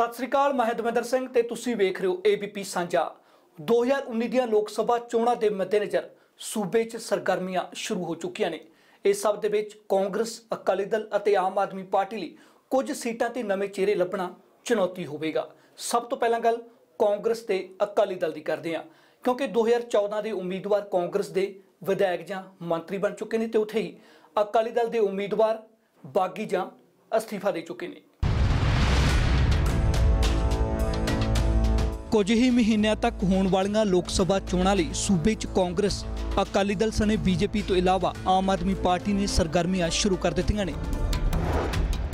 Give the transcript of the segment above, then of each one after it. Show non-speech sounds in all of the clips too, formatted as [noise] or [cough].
ਸਤਿ ਸ੍ਰੀ ਅਕਾਲ, ਮੈਂ ਦਵਿੰਦਰ ਸਿੰਘ ਤੇ ਤੁਸੀਂ ਵੇਖ ਰਹੇ ਹੋ ABP ਸਾਂਝਾ। 2019 ਦੀਆਂ ਲੋਕ ਸਭਾ ਚੋਣਾਂ ਦੇ ਮੱਦੇਨਜ਼ਰ ਸੂਬੇ 'ਚ ਸਰਗਰਮੀਆਂ ਸ਼ੁਰੂ ਹੋ ਚੁੱਕੀਆਂ ਨੇ। ਇਸ ਸਭ ਦੇ ਵਿੱਚ ਕਾਂਗਰਸ, ਅਕਾਲੀ ਦਲ ਅਤੇ ਆਮ ਆਦਮੀ ਪਾਰਟੀ ਲਈ ਕੁਝ ਸੀਟਾਂ ਤੇ ਨਵੇਂ ਚਿਹਰੇ ਲੱਭਣਾ ਚੁਣੌਤੀ ਹੋਵੇਗਾ। ਸਭ ਤੋਂ ਪਹਿਲਾਂ ਗੱਲ ਕਾਂਗਰਸ ਤੇ ਅਕਾਲੀ ਦਲ ਦੀ ਕਰਦੇ ਹਾਂ। ਕਿਉਂਕਿ 2014 ਦੇ ਉਮੀਦਵਾਰ ਕਾਂਗਰਸ ਦੇ ਵਿਧਾਇਕ ਜਾਂ ਮੰਤਰੀ ਬਣ ਚੁੱਕੇ ਨੇ ਤੇ ਉੱਥੇ ਹੀ ਅਕਾਲੀ ਦਲ ਦੇ ਉਮੀਦਵਾਰ ਬਾਗੀ ਜਾਂ ਅਸਤੀਫਾ ਦੇ ਚੁੱਕੇ ਨੇ। ਕੁਝ ਹੀ ਮਹੀਨਿਆਂ ਤੱਕ ਹੋਣ ਵਾਲੀਆਂ ਲੋਕ ਸਭਾ ਚੋਣਾਂ ਲਈ ਸੂਬੇ 'ਚ ਕਾਂਗਰਸ, ਅਕਾਲੀ ਦਲ ਸਣੇ ਬੀਜੇਪੀ ਤੋਂ ਇਲਾਵਾ ਆਮ ਆਦਮੀ ਪਾਰਟੀ ਨੇ ਸਰਗਰਮੀਆਂ ਸ਼ੁਰੂ ਕਰ ਦਿੱਤੀਆਂ ਨੇ।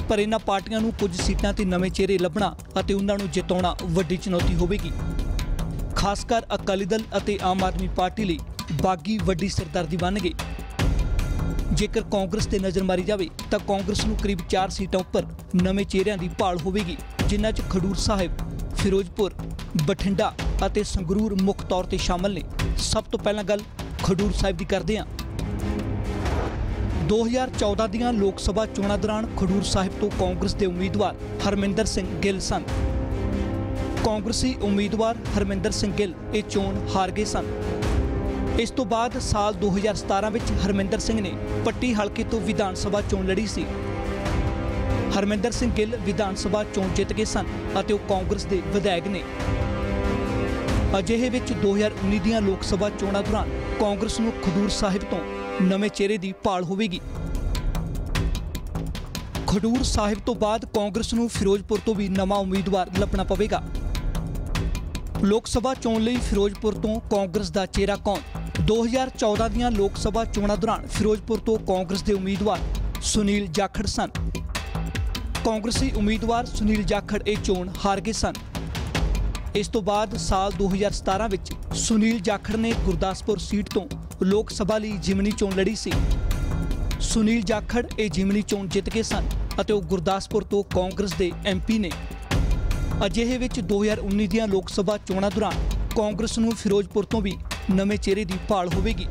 ਪਰ ਇਹਨਾਂ ਪਾਰਟੀਆਂ ਨੂੰ ਕੁਝ ਸੀਟਾਂ ਤੇ ਨਵੇਂ ਚਿਹਰੇ ਲੱਭਣਾ ਅਤੇ ਉਹਨਾਂ ਨੂੰ ਜਿਤਾਉਣਾ ਵੱਡੀ ਚੁਣੌਤੀ ਹੋਵੇਗੀ। ਖਾਸ ਕਰ ਅਕਾਲੀ ਦਲ ਅਤੇ ਆਮ ਆਦਮੀ ਪਾਰਟੀ ਲਈ ਬਾਗੀ ਵੱਡੀ ਸਰਦਰਦੀ ਬਣ ਗਈ ਜੇਕਰ ਕਾਂਗਰਸ ਤੇ ਨਜ਼ਰ ਮਾਰੀ ਜਾਵੇ ਤਾਂ ਕਾਂਗਰਸ ਨੂੰ ਕਰੀਬ 4 ਸੀਟਾਂ ਉੱਪਰ ਨਵੇਂ ਚਿਹਰਿਆਂ ਦੀ ਭਾਲ ਹੋਵੇਗੀ, ਜਿਨ੍ਹਾਂ 'ਚ ਖਡੂਰ ਸਾਹਿਬ ਫਿਰੋਜ਼ਪੁਰ, ਬਠਿੰਡਾ ਅਤੇ ਸੰਗਰੂਰ ਮੁੱਖ ਤੌਰ ਤੇ ਸ਼ਾਮਲ ਨੇ। ਸਭ ਤੋਂ ਪਹਿਲਾਂ ਗੱਲ ਖਡੂਰ ਸਾਹਿਬ ਦੀ ਕਰਦੇ ਹਾਂ। 2014 ਦੀਆਂ ਲੋਕ ਸਭਾ ਚੋਣਾਂ ਦੌਰਾਨ ਖਡੂਰ ਸਾਹਿਬ ਤੋਂ ਕਾਂਗਰਸ ਦੇ ਉਮੀਦਵਾਰ ਹਰਮਿੰਦਰ ਸਿੰਘ ਗਿੱਲ ਸਨ। ਕਾਂਗਰਸੀ ਉਮੀਦਵਾਰ ਹਰਮਿੰਦਰ ਸਿੰਘ ਗਿੱਲ ਇਹ ਚੋਣ ਹਾਰ ਗਏ ਸਨ। ਇਸ ਤੋਂ ਬਾਅਦ ਸਾਲ 2017 ਵਿੱਚ ਹਰਮਿੰਦਰ ਸਿੰਘ ਨੇ ਪੱਟੀ ਹਲਕੇ ਤੋਂ ਵਿਧਾਨ ਸਭਾ ਚੋਣ ਲੜੀ ਸੀ। ਹਰਮਿੰਦਰ ਸਿੰਘ ਗਿੱਲ ਵਿਧਾਨ ਸਭਾ ਚੋਣ ਜਿੱਤ ਗਏ ਸਨ ਅਤੇ ਉਹ ਕਾਂਗਰਸ ਦੇ ਵਿਧਾਇਕ ਨੇ। ਅਜਿਹੇ ਵਿੱਚ 2019 ਦੀਆਂ ਲੋਕ ਸਭਾ ਚੋਣਾਂ ਦੌਰਾਨ ਕਾਂਗਰਸ ਨੂੰ ਖਡੂਰ ਸਾਹਿਬ ਤੋਂ ਨਵੇਂ ਚਿਹਰੇ ਦੀ ਭਾਲ ਹੋਵੇਗੀ। ਖਡੂਰ ਸਾਹਿਬ ਤੋਂ ਬਾਅਦ ਕਾਂਗਰਸ ਨੂੰ ਫਿਰੋਜ਼ਪੁਰ ਤੋਂ ਵੀ ਨਵਾਂ ਉਮੀਦਵਾਰ ਲੱਭਣਾ ਪਵੇਗਾ। ਲੋਕ ਸਭਾ ਚੋਣ ਲਈ ਫਿਰੋਜ਼ਪੁਰ ਤੋਂ ਕਾਂਗਰਸ ਦਾ ਚਿਹਰਾ ਕੌਣ? 2014 ਦੀਆਂ ਲੋਕ ਸਭਾ ਚੋਣਾਂ ਦੌਰਾਨ ਫਿਰੋਜ਼ਪੁਰ ਤੋਂ ਕਾਂਗਰਸ ਦੇ ਉਮੀਦਵਾਰ ਸੁਨੀਲ ਜਾਖੜ ਸਨ। ਕਾਂਗਰਸੀ ਉਮੀਦਵਾਰ ਸੁਨੀਲ ਜਾਖੜ ਇਹ ਚੋਣ ਹਾਰ ਗਏ ਸਨ। ਇਸ ਤੋਂ ਬਾਅਦ ਸਾਲ 2017 ਵਿੱਚ ਸੁਨੀਲ ਜਾਖੜ ਨੇ ਗੁਰਦਾਸਪੁਰ ਸੀਟ ਤੋਂ ਲੋਕ ਸਭਾ ਲਈ ਜਿਮਨੀ ਚੋਣ ਲੜੀ ਸੀ। ਸੁਨੀਲ ਜਾਖੜ ਇਹ ਜਿਮਨੀ ਚੋਣ ਜਿੱਤ ਗਏ ਸਨ ਅਤੇ ਉਹ ਗੁਰਦਾਸਪੁਰ ਤੋਂ ਕਾਂਗਰਸ ਦੇ ਐਮਪੀ ਨੇ। ਅਜਿਹੇ ਵਿੱਚ 2019 ਦੀਆਂ ਲੋਕ ਸਭਾ ਚੋਣਾਂ ਦੌਰਾਨ ਕਾਂਗਰਸ ਨੂੰ ਫਿਰੋਜ਼ਪੁਰ ਤੋਂ ਵੀ ਨਵੇਂ ਚਿਹਰੇ ਦੀ ਭਾਲ ਹੋਵੇਗੀ।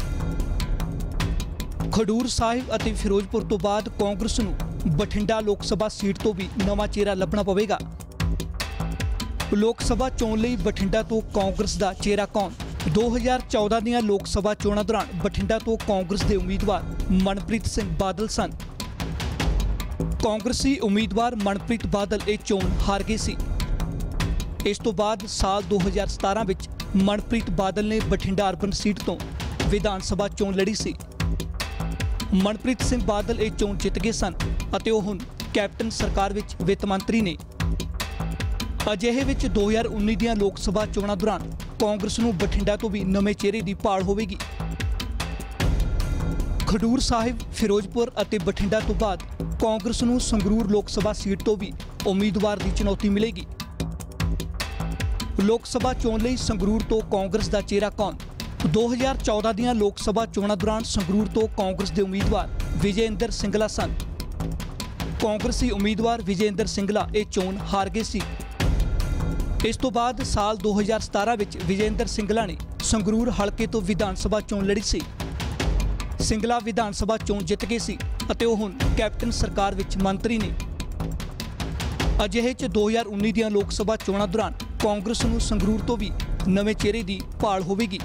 ਖਡੂਰ ਸਾਹਿਬ ਅਤੇ ਫਿਰੋਜ਼ਪੁਰ ਤੋਂ ਬਾਅਦ ਕਾਂਗਰਸ ਨੂੰ ਬਠਿੰਡਾ ਲੋਕ ਸਭਾ ਸੀਟ ਤੋਂ ਵੀ ਨਵਾਂ ਚਿਹਰਾ ਲੱਭਣਾ ਪਵੇਗਾ। ਲੋਕ ਸਭਾ ਚੋਣ ਲਈ ਬਠਿੰਡਾ ਤੋਂ ਕਾਂਗਰਸ ਦਾ ਚਿਹਰਾ ਕੌਣ? 2014 ਦੀਆਂ ਲੋਕ ਸਭਾ ਚੋਣਾਂ ਦੌਰਾਨ ਬਠਿੰਡਾ ਤੋਂ ਕਾਂਗਰਸ ਦੇ ਉਮੀਦਵਾਰ ਮਨਪ੍ਰੀਤ ਸਿੰਘ ਬਾਦਲ ਸਨ। ਕਾਂਗਰਸੀ ਉਮੀਦਵਾਰ ਮਨਪ੍ਰੀਤ ਬਾਦਲ ਇਹ ਚੋਣ ਹਾਰ ਗਏ ਸੀ। ਇਸ ਤੋਂ ਬਾਅਦ ਸਾਲ 2017 ਵਿੱਚ ਮਨਪ੍ਰੀਤ ਬਾਦਲ ਨੇ ਬਠਿੰਡਾ ਅਰਬਨ ਸੀਟ ਤੋਂ ਵਿਧਾਨ ਸਭਾ ਚੋਣ ਲੜੀ ਸੀ। ਮਨਪ੍ਰੀਤ ਸਿੰਘ ਬਾਦਲ ਇਹ ਚੋਣ ਜਿੱਤ ਗਏ ਸਨ ਅਤੇ ਉਹ ਹੁਣ ਕੈਪਟਨ ਸਰਕਾਰ ਵਿੱਚ ਵਿੱਤ ਮੰਤਰੀ ਨੇ। ਅਜਿਹੇ ਵਿੱਚ 2019 ਦੀਆਂ ਲੋਕ ਸਭਾ ਚੋਣਾਂ ਦੌਰਾਨ ਕਾਂਗਰਸ ਨੂੰ ਬਠਿੰਡਾ ਤੋਂ ਵੀ ਨਵੇਂ ਚਿਹਰੇ ਦੀ ਭਾਲ ਹੋਵੇਗੀ। ਖਡੂਰ ਸਾਹਿਬ, ਫਿਰੋਜ਼ਪੁਰ ਅਤੇ ਬਠਿੰਡਾ ਤੋਂ ਬਾਅਦ ਕਾਂਗਰਸ ਨੂੰ ਸੰਗਰੂਰ ਲੋਕ ਸਭਾ ਸੀਟ ਤੋਂ ਵੀ ਉਮੀਦਵਾਰ ਦੀ ਚੁਣੌਤੀ ਮਿਲੇਗੀ। ਲੋਕ ਸਭਾ ਚੋਣ ਲਈ ਸੰਗਰੂਰ ਤੋਂ ਕਾਂਗਰਸ ਦਾ ਚਿਹਰਾ ਕੌਣ? 2014 ਦੀਆਂ ਲੋਕ ਸਭਾ ਚੋਣਾਂ ਦੌਰਾਨ ਸੰਗਰੂਰ ਤੋਂ ਕਾਂਗਰਸ ਦੇ ਉਮੀਦਵਾਰ ਵਿਜੇਂਦਰ ਸਿੰਗਲਾ ਸਨ। ਕਾਂਗਰਸੀ ਉਮੀਦਵਾਰ ਵਿਜੇਂਦਰ ਸਿੰਗਲਾ ਇਹ ਚੋਣ ਹਾਰ ਗਏ ਸੀ। ਇਸ ਤੋਂ ਬਾਅਦ ਸਾਲ 2017 ਵਿੱਚ ਵਿਜੇਂਦਰ ਸਿੰਗਲਾ ਨੇ ਸੰਗਰੂਰ ਹਲਕੇ ਤੋਂ ਵਿਧਾਨ ਸਭਾ ਚੋਣ ਲੜੀ ਸੀ। ਸਿੰਗਲਾ ਵਿਧਾਨ ਸਭਾ ਚੋਣ ਜਿੱਤ ਗਏ ਸੀ ਅਤੇ ਉਹ ਹੁਣ ਕੈਪਟਨ ਸਰਕਾਰ ਵਿੱਚ ਮੰਤਰੀ ਨੇ। ਅਜਿਹੇ 'ਚ 2019 ਦੀਆਂ ਲੋਕ ਸਭਾ ਚੋਣਾਂ ਦੌਰਾਨ ਕਾਂਗਰਸ ਨੂੰ ਸੰਗਰੂਰ ਤੋਂ ਵੀ ਨਵੇਂ ਚਿਹਰੇ ਦੀ ਭਾਲ ਹੋਵੇਗੀ।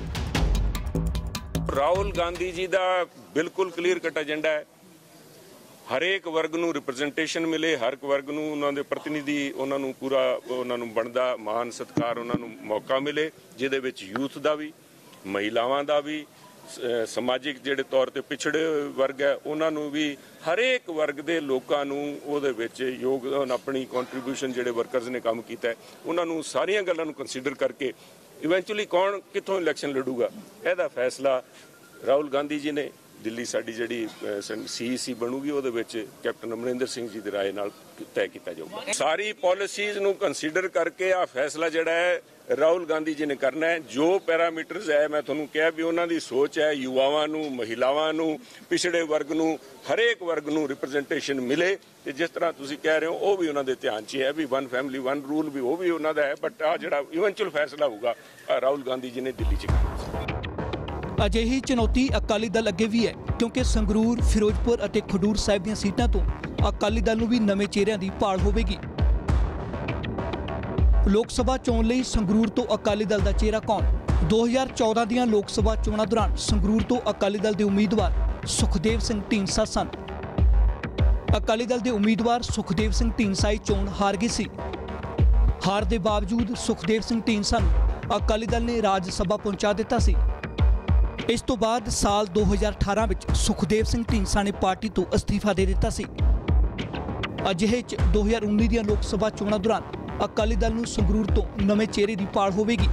ਰਾਹੁਲ ਗਾਂਧੀ ਜੀ ਦਾ ਬਿਲਕੁਲ ਕਲੀਅਰ ਕੱਟ ਏਜੰਡਾ ਹੈ। ਹਰੇਕ ਵਰਗ ਨੂੰ ਰਿਪਰੈਜ਼ੈਂਟੇਸ਼ਨ ਮਿਲੇ, ਹਰ ਇੱਕ ਵਰਗ ਨੂੰ ਉਹਨਾਂ ਦੇ ਪ੍ਰਤੀਨਿਧੀ, ਉਹਨਾਂ ਨੂੰ ਪੂਰਾ, ਉਹਨਾਂ ਨੂੰ ਬਣਦਾ ਮਾਨ ਸਤਕਾਰ, ਉਹਨਾਂ ਨੂੰ ਮੌਕਾ ਮਿਲੇ, ਜਿਹਦੇ ਵਿੱਚ ਯੂਥ ਦਾ ਵੀ, ਮਹਿਲਾਵਾਂ ਦਾ ਵੀ ਸਮਾਜਿਕ ਜਿਹੜੇ ਤੌਰ ਤੇ ਪਿਛੜੇ ਵਰਗ ਹੈ, ਉਹਨਾਂ ਨੂੰ ਵੀ, ਹਰੇਕ ਵਰਗ ਦੇ ਲੋਕਾਂ ਨੂੰ ਉਹਦੇ ਵਿੱਚ ਯੋਗਦਾਨ, ਆਪਣੀ ਕੰਟਰੀਬਿਊਸ਼ਨ ਜਿਹੜੇ ਵਰਕਰਸ ਨੇ ਕੰਮ ਕੀਤਾ ਉਹਨਾਂ ਨੂੰ ਸਾਰੀਆਂ ਗੱਲਾਂ ਨੂੰ ਕੰਸੀਡਰ ਕਰਕੇ ਇਵੈਂਚੁਅਲੀ ਕੌਣ ਕਿੱਥੋਂ ਇਲੈਕਸ਼ਨ ਲੜੂਗਾ ਇਹਦਾ ਫੈਸਲਾ ਰਾਹੁਲ ਗਾਂਧੀ ਜੀ ਨੇ ਦਿੱਲੀ ਸਾਡੀ ਜਿਹੜੀ ਸੀਈਸੀ ਬਣੂਗੀ ਉਹਦੇ ਵਿੱਚ ਕੈਪਟਨ ਅਮਰਿੰਦਰ ਸਿੰਘ ਜੀ ਦੀ رائے ਨਾਲ ਤੈਅ ਕੀਤਾ ਜਾਊਗਾ ਸਾਰੀ ਪਾਲਿਸੀਜ਼ ਨੂੰ ਕੰਸੀਡਰ ਕਰਕੇ ਆ ਫੈਸਲਾ ਜਿਹੜਾ ਹੈ ਰਾਹੁਲ ਗਾਂਧੀ ਜੀ ਨੇ ਕਰਨਾ ਹੈ ਜੋ ਪੈਰਾਮੀਟਰਸ ਹੈ ਮੈਂ ਤੁਹਾਨੂੰ ਕਿਹਾ ਵੀ ਉਹਨਾਂ ਦੀ ਸੋਚ ਹੈ ਯੁਵਾਵਾਂ ਨੂੰ ਮਹਿਲਾਵਾਂ ਨੂੰ ਪਿਛੜੇ ਵਰਗ ਨੂੰ ਹਰੇਕ ਵਰਗ ਨੂੰ ਰਿਪਰੈਜ਼ੈਂਟੇਸ਼ਨ ਮਿਲੇ ਤੇ ਜਿਸ ਤਰ੍ਹਾਂ ਤੁਸੀਂ ਕਹਿ ਰਹੇ ਹੋ ਉਹ ਵੀ ਉਹਨਾਂ ਦੇ ਧਿਆਨ 'ਚ ਹੈ ਵੀ ਵਨ ਫੈਮਿਲੀ ਵਨ ਰੂਲ ਵੀ ਉਹ ਵੀ ਉਹਨਾਂ ਦਾ ਹੈ ਬਟ ਆ ਜਿਹੜਾ ਇਵੈਂਚੁਅਲ ਫੈਸਲਾ ਹੋਊਗਾ ਆਹ ਰਾਹੁਲ ਗਾਂਧੀ ਜੀ ਨੇ ਦਿੱਲੀ 'ਚ ਕਰਨਾ ਅਜਿਹੀ ਚੁਣੌਤੀ ਅਕਾਲੀ ਦਲ ਅੱਗੇ ਵੀ ਹੈ, ਕਿਉਂਕਿ ਸੰਗਰੂਰ, ਫਿਰੋਜ਼ਪੁਰ ਅਤੇ ਖਡੂਰ ਸਾਹਿਬ ਦੀਆਂ ਸੀਟਾਂ ਤੋਂ ਅਕਾਲੀ ਦਲ ਨੂੰ ਵੀ ਨਵੇਂ ਚਿਹਰਿਆਂ ਦੀ ਭਾਲ ਹੋਵੇਗੀ। ਲੋਕ ਸਭਾ ਚੋਣ ਲਈ ਸੰਗਰੂਰ ਤੋਂ ਅਕਾਲੀ ਦਲ ਦਾ ਚਿਹਰਾ ਕੌਣ? 2014 ਦੀਆਂ ਲੋਕ ਸਭਾ ਚੋਣਾਂ ਦੌਰਾਨ ਸੰਗਰੂਰ ਤੋਂ ਅਕਾਲੀ ਦਲ ਦੇ ਉਮੀਦਵਾਰ ਸੁਖਦੇਵ ਸਿੰਘ ਢੀਂਡਸਾ ਸਨ। ਅਕਾਲੀ ਦਲ ਦੇ ਉਮੀਦਵਾਰ ਸੁਖਦੇਵ ਸਿੰਘ ਢੀਂਡਸਾ ਹੀ ਚੋਣ ਹਾਰ ਗਏ ਸੀ। ਹਾਰ ਦੇ ਬਾਵਜੂਦ ਸੁਖਦੇਵ ਸਿੰਘ ਢੀਂਡਸਾ ਨੂੰ ਅਕਾਲੀ ਦਲ ਨੇ ਰਾਜ ਸਭਾ ਪਹੁੰਚਾ ਦਿੱਤਾ ਸੀ। ਇਸ ਤੋਂ ਬਾਅਦ ਸਾਲ 2018 ਵਿੱਚ ਸੁਖਦੇਵ ਸਿੰਘ ਢੀਂਡਸਾ ਨੇ ਪਾਰਟੀ ਤੋਂ ਅਸਤੀਫਾ ਦੇ ਦਿੱਤਾ ਸੀ। ਅਜਿਹੇ ਚ 2019 ਦੀਆਂ ਲੋਕ ਸਭਾ ਚੋਣਾਂ ਦੌਰਾਨ ਅਕਾਲੀ ਦਲ ਨੂੰ ਸੰਗਰੂਰ ਤੋਂ ਨਵੇਂ ਚਿਹਰੇ ਦੀ ਪਾਲ ਹੋਵੇਗੀ।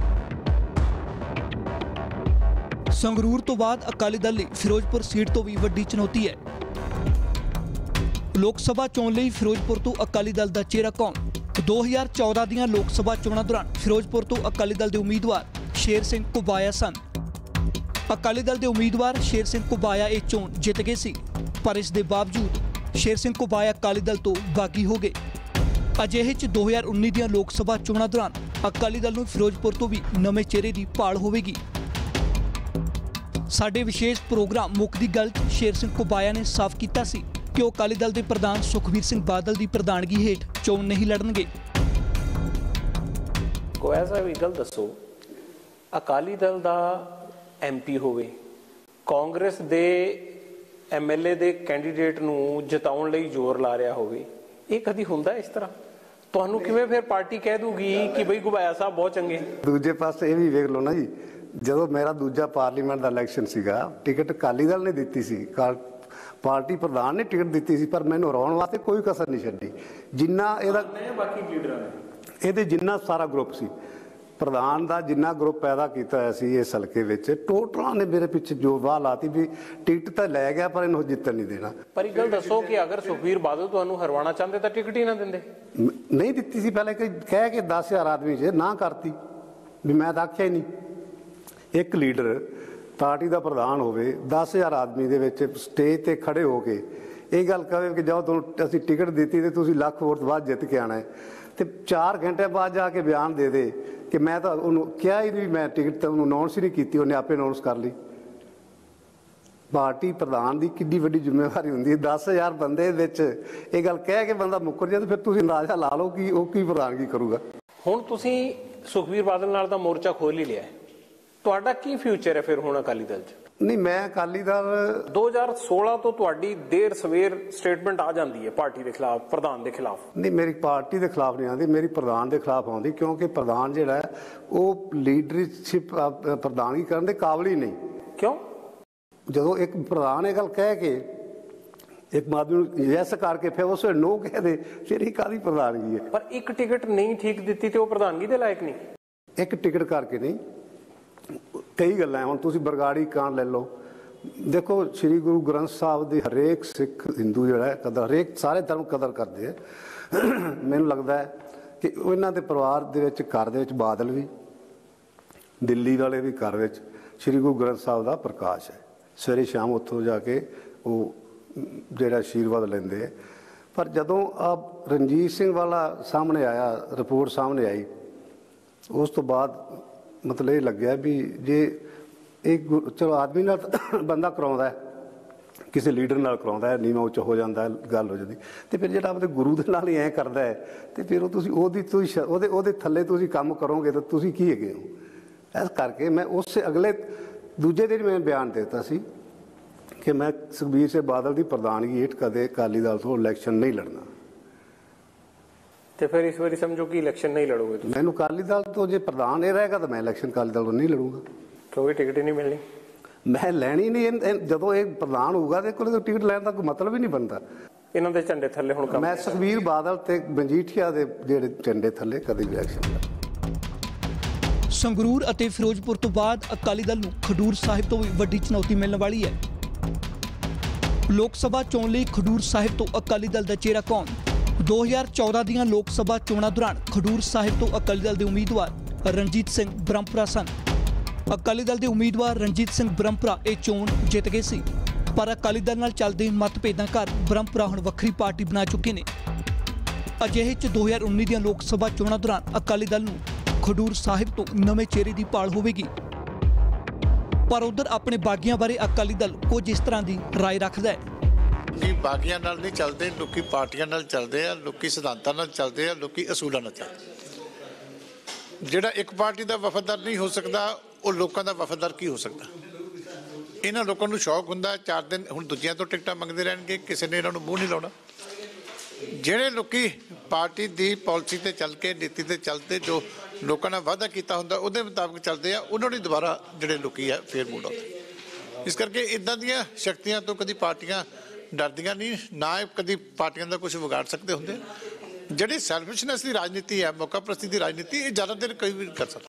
ਸੰਗਰੂਰ ਤੋਂ ਬਾਅਦ ਅਕਾਲੀ ਦਲ ਲਈ ਫਿਰੋਜ਼ਪੁਰ ਸੀਟ ਤੋਂ ਵੀ ਵੱਡੀ ਚੁਣੌਤੀ ਹੈ। ਲੋਕ ਸਭਾ ਚੋਣ ਲਈ ਫਿਰੋਜ਼ਪੁਰ ਤੋਂ ਅਕਾਲੀ ਦਲ ਦਾ ਚਿਹਰਾ ਕੌਣ? 2014 ਦੀਆਂ ਲੋਕ ਸਭਾ ਚੋਣਾਂ ਦੌਰਾਨ ਫਿਰੋਜ਼ਪੁਰ ਤੋਂ ਅਕਾਲੀ ਦਲ ਦੇ ਉਮੀਦਵਾਰ ਸ਼ੇਰ ਸਿੰਘ ਕੁਬਾਇਆ ਸਨ। ਅਕਾਲੀ ਦਲ ਦੇ ਉਮੀਦਵਾਰ ਸ਼ੇਰ ਸਿੰਘ ਕੁਬਾਇਆ ਇਹ ਚੋਣ ਜਿੱਤ ਗਏ ਸੀ, ਪਰ ਇਸ ਦੇ ਬਾਵਜੂਦ ਸ਼ੇਰ ਸਿੰਘ ਕੁਬਾਇਆ ਅਕਾਲੀ ਦਲ ਤੋਂ ਬਾਗੀ ਹੋ ਗਏ। ਅਜਿਹੇ ਚ 2019 ਦੀਆਂ ਲੋਕ ਸਭਾ ਚੋਣਾਂ ਦੌਰਾਨ ਅਕਾਲੀ ਦਲ ਨੂੰ ਫਿਰੋਜ਼ਪੁਰ ਤੋਂ ਵੀ ਨਵੇਂ ਚਿਹਰੇ ਦੀ ਭਾਲ ਹੋਵੇਗੀ। ਸਾਡੇ ਵਿਸ਼ੇਸ਼ ਪ੍ਰੋਗਰਾਮ ਮੁੱਖ ਦੀ ਗੱਲ ਸ਼ੇਰ ਸਿੰਘ ਕੁਬਾਇਆ ਨੇ ਸਾਫ਼ ਕੀਤਾ ਸੀ ਕਿ ਉਹ ਅਕਾਲੀ ਦਲ ਦੇ ਪ੍ਰਧਾਨ ਸੁਖਬੀਰ ਸਿੰਘ ਬਾਦਲ ਦੀ ਪ੍ਰਧਾਨਗੀ ਹੇਠ ਚੋਣ ਨਹੀਂ ਲੜਨਗੇ। ਕੋ ਐਸਾ ਵੀ ਗੱਲ ਦੱਸੋ। ਅਕਾਲੀ ਦਲ ਦਾ ਐਮਪੀ ਹੋਵੇ। ਕਾਂਗਰਸ ਦੇ ਐਮਐਲਏ ਦੇ ਕੈਂਡੀਡੇਟ ਨੂੰ ਜਿਤਾਉਣ ਲਈ ਜ਼ੋਰ ਲਾ ਰਿਹਾ ਹੋਵੇ। ਇਹ ਕਦੀ ਹੁੰਦਾ ਇਸ ਤਰ੍ਹਾਂ? ਤੁਹਾਨੂੰ ਕਿਵੇਂ ਫਿਰ ਪਾਰਟੀ ਕਹਿ ਦੂਗੀ ਕਿ ਬਈ ਗੁਬਾਇਆ ਸਾਹਿਬ ਬਹੁਤ ਚੰਗੇ? ਦੂਜੇ ਪਾਸੇ ਇਹ ਵੀ ਵੇਖ ਲਓ ਨਾ ਜੀ ਜਦੋਂ ਮੇਰਾ ਦੂਜਾ ਪਾਰਲੀਮੈਂਟ ਦਾ ਇਲੈਕਸ਼ਨ ਸੀਗਾ ਟਿਕਟ ਅਕਾਲੀ ਦਲ ਨੇ ਦਿੱਤੀ ਸੀ। ਕਾ- ਪਾਰਟੀ ਪ੍ਰਧਾਨ ਨੇ ਟਿਕਟ ਦਿੱਤੀ ਸੀ ਪਰ ਮੈਨੂੰ ਹਰਾਉਣ ਵਾਸਤੇ ਕੋਈ ਕਸਰ ਨਹੀਂ ਛੱਡੀ। ਜਿੰਨਾ ਇਹਦਾ ਬਾਕੀ ਲੀਡਰਾਂ ਨੇ। ਇਹਦੇ ਜਿੰਨਾ ਸਾਰਾ ਗਰੁੱਪ ਸੀ। ਪ੍ਰਧਾਨ ਦਾ ਜਿੰਨਾ ਗਰੁੱਪ ਪੈਦਾ ਕੀਤਾ ਹੋਇਆ ਸੀ ਇਸ ਹਲਕੇ ਵਿੱਚ ਟੋਟਲਾਂ ਨੇ ਮੇਰੇ ਪਿੱਛੇ ਜੋ ਵਾਹ ਲਾਤੀ ਵੀ ਟਿਕਟ ਤਾਂ ਲੈ ਗਿਆ ਪਰ ਇਹਨੂੰ ਜਿੱਤਣ ਨਹੀਂ ਦੇਣਾ। ਪਰ ਇਹ ਗੱਲ ਦੱਸੋ ਕਿ ਅਗਰ ਸੁਖਬੀਰ ਬਾਦਲ ਤੁਹਾਨੂੰ ਹਰਵਾਣਾ ਚਾਹੁੰਦੇ ਤਾਂ ਟਿਕਟ ਹੀ ਨਾ ਦਿੰਦੇ। ਨਹੀਂ ਦਿੱਤੀ ਸੀ ਪਹਿਲੇ ਕਿ ਕਹਿ ਕੇ 10000 ਆਦਮੀ ਜੇ ਨਾ ਕਰਤੀ ਵੀ ਮੈਂ ਤਾਂ ਆਖਿਆ ਹੀ ਨਹੀਂ। ਇੱਕ ਲੀਡਰ ਪਾਰਟੀ ਦਾ ਪ੍ਰਧਾਨ ਹੋਵੇ 10000 ਆਦਮੀ ਦੇ ਵਿੱਚ ਸਟੇਜ ਤੇ ਖੜੇ ਹੋ ਕੇ ਇਹ ਗੱਲ ਕਹੇ ਕਿ ਜਾਓ ਤੁਹਾਨੂੰ ਅਸੀਂ ਟਿਕਟ ਦਿੱਤੀ ਤੇ ਤੁਸੀਂ ਲੱਖ ਵੋਟ ਬਾਅਦ ਜਿੱਤ ਕੇ ਆਣਾ ਹੈ। ਤੇ 4 ਘੰਟੇ ਬਾਅਦ ਜਾ ਕੇ ਬਿਆਨ ਦੇ ਦੇ ਕਿ ਮੈਂ ਤਾਂ ਉਹਨੂੰ ਕਿਹਾ ਹੀ ਨਹੀਂ ਵੀ ਮੈਂ ਟਿਕਟ ਤਾਂ ਉਹਨੂੰ ਅਨਾਉਂਸ ਹੀ ਨਹੀਂ ਕੀਤੀ, ਉਹਨੇ ਆਪੇ ਅਨਾਉਂਸ ਕਰ ਲਈ। ਪਾਰਟੀ ਪ੍ਰਧਾਨ ਦੀ ਕਿੰਨੀ ਵੱਡੀ ਜ਼ਿੰਮੇਵਾਰੀ ਹੁੰਦੀ ਹੈ। 10000 ਬੰਦੇ ਵਿੱਚ ਇਹ ਗੱਲ ਕਹਿ ਕੇ ਬੰਦਾ ਮੁੱਕਰ ਜਾਏ ਤੇ ਫਿਰ ਤੁਸੀਂ ਅੰਦਾਜ਼ਾ ਲਾ ਲਓ ਕਿ ਉਹ ਕੀ ਪ੍ਰਧਾਨਗੀ ਕਰੂਗਾ। ਹੁਣ ਤੁਸੀਂ ਸੁਖਬੀਰ ਬਾਦਲ ਨਾਲ ਤਾਂ ਮੋਰਚਾ ਖੋਲ ਹੀ ਲਿਆ ਤੁਹਾਡਾ ਕੀ ਫਿਊਚਰ ਹੈ ਫਿਰ ਹੁਣ ਅਕਾਲੀ ਦਲ 'ਚ? ਨਹੀਂ ਮੈਂ ਅਕਾਲੀ ਦਲ 2016 ਤੋਂ ਤੁਹਾਡੀ ਦੇਰ ਸਵੇਰ ਸਟੇਟਮੈਂਟ ਆ ਜਾਂਦੀ ਹੈ ਪਾਰਟੀ ਦੇ ਖਿਲਾਫ ਪ੍ਰਧਾਨ ਦੇ ਖਿਲਾਫ। ਨਹੀਂ ਮੇਰੀ ਪਾਰਟੀ ਦੇ ਖਿਲਾਫ ਨਹੀਂ ਆਉਂਦੀ ਮੇਰੀ ਪ੍ਰਧਾਨ ਦੇ ਖਿਲਾਫ ਆਉਂਦੀ ਕਿਉਂਕਿ ਪ੍ਰਧਾਨ ਜਿਹੜਾ ਉਹ ਲੀਡਰਸ਼ਿਪ ਪ੍ਰਧਾਨਗੀ ਕਰਨ ਦੇ ਕਾਬਲ ਹੀ ਨਹੀਂ। ਕਿਉਂ? ਜਦੋਂ ਇੱਕ ਪ੍ਰਧਾਨ ਇਹ ਗੱਲ ਕਹਿ ਕੇ ਇੱਕ ਆਦਮੀ ਨੂੰ ਯੈਸ ਕਰਕੇ ਫਿਰ ਉਸ ਵੇਲੇ ਨੋ ਕਹਿ ਦੇ ਫਿਰ ਇਹ ਕਾਦੀ ਪ੍ਰਧਾਨਗੀ ਹੈ? ਪਰ ਇੱਕ ਟਿਕਟ ਨਹੀਂ ਠੀਕ ਦਿੱਤੀ ਤੇ ਉਹ ਪ੍ਰਧਾਨਗੀ ਦੇ ਲਾਇਕ ਨਹੀਂ। ਇੱਕ ਟਿਕਟ ਕਰਕੇ ਨਹੀਂ। ਕਈ ਗੱਲਾਂ ਹੁਣ ਤੁਸੀਂ ਬਰਗਾੜੀ ਕਾਂਡ ਲੈ ਲਓ। ਦੇਖੋ, ਸ੍ਰੀ ਗੁਰੂ ਗ੍ਰੰਥ ਸਾਹਿਬ ਦੇ ਹਰੇਕ ਸਿੱਖ ਹਿੰਦੂ ਜਿਹੜਾ ਹੈ, ਕਦਰ ਹਰੇਕ ਸਾਰੇ ਧਰਮ ਕਦਰ ਕਰਦੇ ਹੈ ਮੈਨੂੰ ਲੱਗਦਾ ਹੈ ਕਿ ਉਹਨਾਂ ਦੇ ਪਰਿਵਾਰ ਦੇ ਵਿੱਚ, ਘਰ ਦੇ ਵਿੱਚ ਬਾਦਲ ਵੀ, ਦਿੱਲੀ ਵਾਲੇ ਵੀ ਘਰ ਵਿੱਚ ਸ੍ਰੀ ਗੁਰੂ ਗ੍ਰੰਥ ਸਾਹਿਬ ਦਾ ਪ੍ਰਕਾਸ਼ ਹੈ। ਸਵੇਰੇ ਸ਼ਾਮ ਉੱਥੋਂ ਜਾ ਕੇ ਉਹ ਜਿਹੜਾ ਆਸ਼ੀਰਵਾਦ ਲੈਂਦੇ ਹੈ ਪਰ ਜਦੋਂ ਆ ਰਣਜੀਤ ਸਿੰਘ ਵਾਲਾ ਸਾਹਮਣੇ ਆਇਆ, ਰਿਪੋਰਟ ਸਾਹਮਣੇ ਆਈ, ਉਸ ਤੋਂ ਬਾਅਦ ਮਤਲਬ ਇਹ ਲੱਗਿਆ ਵੀ ਜੇ ਇਹ ਗੁ- ਚਲੋ ਆਦਮੀ ਨਾਲ [coughs] ਬੰਦਾ ਕਰਾਉਂਦਾ ਕਿਸੇ ਲੀਡਰ ਨਾਲ ਕਰਾਉਂਦਾ ਹੈ, ਨੀਵਾਂ ਉੱਚ ਹੋ ਜਾਂਦਾ ਗੱਲ ਹੋ ਜਾਂਦੀ। ਤੇ ਫਿਰ ਜਿਹੜਾ ਆਪਣੇ ਗੁਰੂ ਦੇ ਨਾਲ ਹੀ ਐ ਕਰਦਾ ਹੈ, ਤੇ ਫਿਰ ਉਹ ਤੁਸੀਂ ਉਹਦੀ ਤੁਸੀਂ ਸ਼- ਉਹਦੇ ਉਹਦੇ ਥੱਲੇ ਤੁਸੀਂ ਕੰਮ ਕਰੋਗੇ ਤਾਂ ਤੁਸੀਂ ਕੀ ਹੈਗੇ ਹੋ? ਇਸ ਕਰਕੇ ਮੈਂ ਉਸ ਅਗਲੇ ਦੂਜੇ ਦਿਨ ਮੈਂ ਬਿਆਨ ਦੇ ਦਿੱਤਾ ਸੀ ਕਿ ਮੈਂ ਸੁਖਬੀਰ ਸਿੰਘ ਬਾਦਲ ਦੀ ਪ੍ਰਧਾਨਗੀ ਹੇਠ ਕਦੇ ਅਕਾਲੀ ਦਲ ਤੋਂ ਇਲੈਕਸ਼ਨ ਨਹੀਂ ਲੜਨਾ। ਤੇ ਫਿਰ ਇਸ ਵਾਰੀ ਸਮਝੋ ਕਿ ਇਲੈਕਸ਼ਨ ਨਹੀਂ ਲੜੋਗੇ ਤੁਸੀਂ। ਮੈਨੂੰ ਅਕਾਲੀ ਦਲ ਤੋਂ ਜੇ ਪ੍ਰਧਾਨ ਇਹ ਰਹੇਗਾ ਤਾਂ ਮੈਂ ਇਲੈਕਸ਼ਨ ਅਕਾਲੀ ਦਲ ਤੋਂ ਨਹੀਂ ਲੜੂੰਗਾ। ਕਿਉਂਕਿ ਟਿਕਟ ਹੀ ਨਹੀਂ ਮਿਲਣੀ। ਮੈਂ ਲੈਣੀ ਨਹੀਂ ਇਹ- ਇਹ- ਜਦੋਂ ਇਹ ਪ੍ਰਧਾਨ ਹੋਊਗਾ ਤੇ ਕੋਲ ਟਿਕਟ ਲੈਣ ਦਾ ਕੋਈ ਮਤਲਬ ਹੀ ਨਹੀਂ ਬਣਦਾ। ਇਹਨਾਂ ਦੇ ਝੰਡੇ ਥੱਲੇ ਹੁਣ ਕੰਮ ਮੈਂ ਸੁਖਬੀਰ ਬਾਦਲ ਤੇ ਮਜੀਠੀਆ ਦੇ ਜਿਹੜੇ ਝੰਡੇ ਥੱਲੇ ਕਦੇ ਵੀ ਇਲੈਕਸ਼ਨ ਨਹੀਂ। ਸੰਗਰੂਰ ਅਤੇ ਫਿਰੋਜ਼ਪੁਰ ਤੋਂ ਬਾਅਦ ਅਕਾਲੀ ਦਲ ਨੂੰ ਖਡੂਰ ਸਾਹਿਬ ਤੋਂ ਵੀ ਵੱਡੀ ਚੁਣੌਤੀ ਮਿਲਣ ਵਾਲੀ ਹੈ। ਲੋਕ ਸਭਾ ਚੋਣ ਲਈ ਖਡੂਰ ਸਾਹਿਬ ਤੋਂ ਅਕਾਲੀ ਦਲ ਦਾ ਚਿਹਰਾ ਕੌਣ? 2014 ਦੀਆਂ ਲੋਕ ਸਭਾ ਚੋਣਾਂ ਦੌਰਾਨ ਖਡੂਰ ਸਾਹਿਬ ਤੋਂ ਅਕਾਲੀ ਦਲ ਦੇ ਉਮੀਦਵਾਰ ਰਣਜੀਤ ਸਿੰਘ ਬ੍ਰਹਮਪੁਰਾ ਸਨ ਅਕਾਲੀ ਦਲ ਦੇ ਉਮੀਦਵਾਰ ਰਣਜੀਤ ਸਿੰਘ ਬ੍ਰਹਮਪੁਰਾ ਇਹ ਚੋਣ ਜਿੱਤ ਗਏ ਸੀ ਪਰ ਅਕਾਲੀ ਦਲ ਨਾਲ ਚੱਲਦੇ ਮਤਭੇਦਾਂ ਕਾਰਨ ਬ੍ਰਹਮਪੁਰਾ ਹੁਣ ਵੱਖਰੀ ਪਾਰਟੀ ਬਣਾ ਚੁੱਕੇ ਨੇ ਅਜਿਹੇ ਚ 2019 ਦੀਆਂ ਲੋਕ ਸਭਾ ਚੋਣਾਂ ਦੌਰਾਨ ਅਕਾਲੀ ਦਲ ਨੂੰ ਖਡੂਰ ਸਾਹਿਬ ਤੋਂ ਨਵੇਂ ਚਿਹਰੇ ਦੀ ਭਾਲ ਹੋਵੇਗੀ ਪਰ ਉਧਰ ਆਪਣੇ ਬਾਗੀਆਂ ਬਾਰੇ ਅਕਾਲੀ ਦਲ ਕੁਝ ਇਸ ਤਰ੍ਹਾਂ ਦੀ رائے ਰੱਖਦਾ ਹੈ ਲੋਕੀ ਬਾਗੀਆਂ ਨਾਲ ਨਹੀਂ ਚੱਲਦੇ, ਲੋਕੀ ਪਾਰਟੀਆਂ ਨਾਲ ਚੱਲਦੇ ਆ, ਲੋਕੀ ਸਿਧਾਂਤਾਂ ਨਾਲ ਚੱਲਦੇ ਆ, ਲੋਕੀ ਅਸੂਲਾਂ ਨਾਲ ਚੱਲਦੇ ਜਿਹੜਾ ਇੱਕ ਪਾਰਟੀ ਦਾ ਵਫਾਦਾਰ ਨਹੀਂ ਹੋ ਸਕਦਾ, ਉਹ ਲੋਕਾਂ ਦਾ ਵਫਾਦਾਰ ਕੀ ਹੋ ਸਕਦਾ? ਇਹਨਾਂ ਲੋਕਾਂ ਨੂੰ ਸ਼ੌਕ ਹੁੰਦਾ, ਚਾਰ ਦਿਨ ਹੁਣ ਦੂਜਿਆਂ ਤੋਂ ਟਿਕਟਾਂ ਮੰਗਦੇ ਰਹਿਣਗੇ, ਕਿਸੇ ਨੇ ਇਹਨਾਂ ਨੂੰ ਮੂੰਹ ਨਹੀਂ ਲਾਉਣਾ। ਜਿਹੜੇ ਲੋਕੀ ਪਾਰਟੀ ਦੀ ਪਾਲਿਸੀ ਤੇ ਚੱਲ ਕੇ, ਨੀਤੀ ਤੇ ਚੱਲਦੇ, ਜੋ ਲੋਕਾਂ ਨਾਲ ਵਾਅਦਾ ਕੀਤਾ ਹੁੰਦਾ, ਉਹਦੇ ਮੁਤਾਬਕ ਚੱਲਦੇ ਆ, ਉਹਨਾਂ ਨੂੰ ਦੁਬਾਰਾ ਜਿਹੜੇ ਲੋਕੀ ਆ, ਫੇਰ ਮੂਡ ਆਉਂਦੇ ਇਸ ਕਰਕੇ ਇਦਾਂ ਦੀਆਂ ਸ਼ਕਤੀਆਂ ਤੋਂ ਕਦੀ ਪਾਰਟੀਆਂ ਡਰਦੀਆਂ ਨਹੀਂ, ਨਾ ਕਦੀ ਪਾਰਟੀਆਂ ਦਾ ਕੁਝ ਵਿਗਾੜ ਸਕਦੇ ਹੁੰਦੇ। ਜਿਹੜੀ ਸੈਲਫਿਸ਼ਨੈਸ ਦੀ ਰਾਜਨੀਤੀ ਹੈ, ਮੌਕਾ ਪ੍ਰਸਤੀ ਦੀ ਰਾਜਨੀਤੀ, ਇਹ ਜ਼ਿਆਦਾ ਦੇਰ ਕੋਈ ਵੀ ਨਹੀਂ ਕਰ ਸਕਦਾ।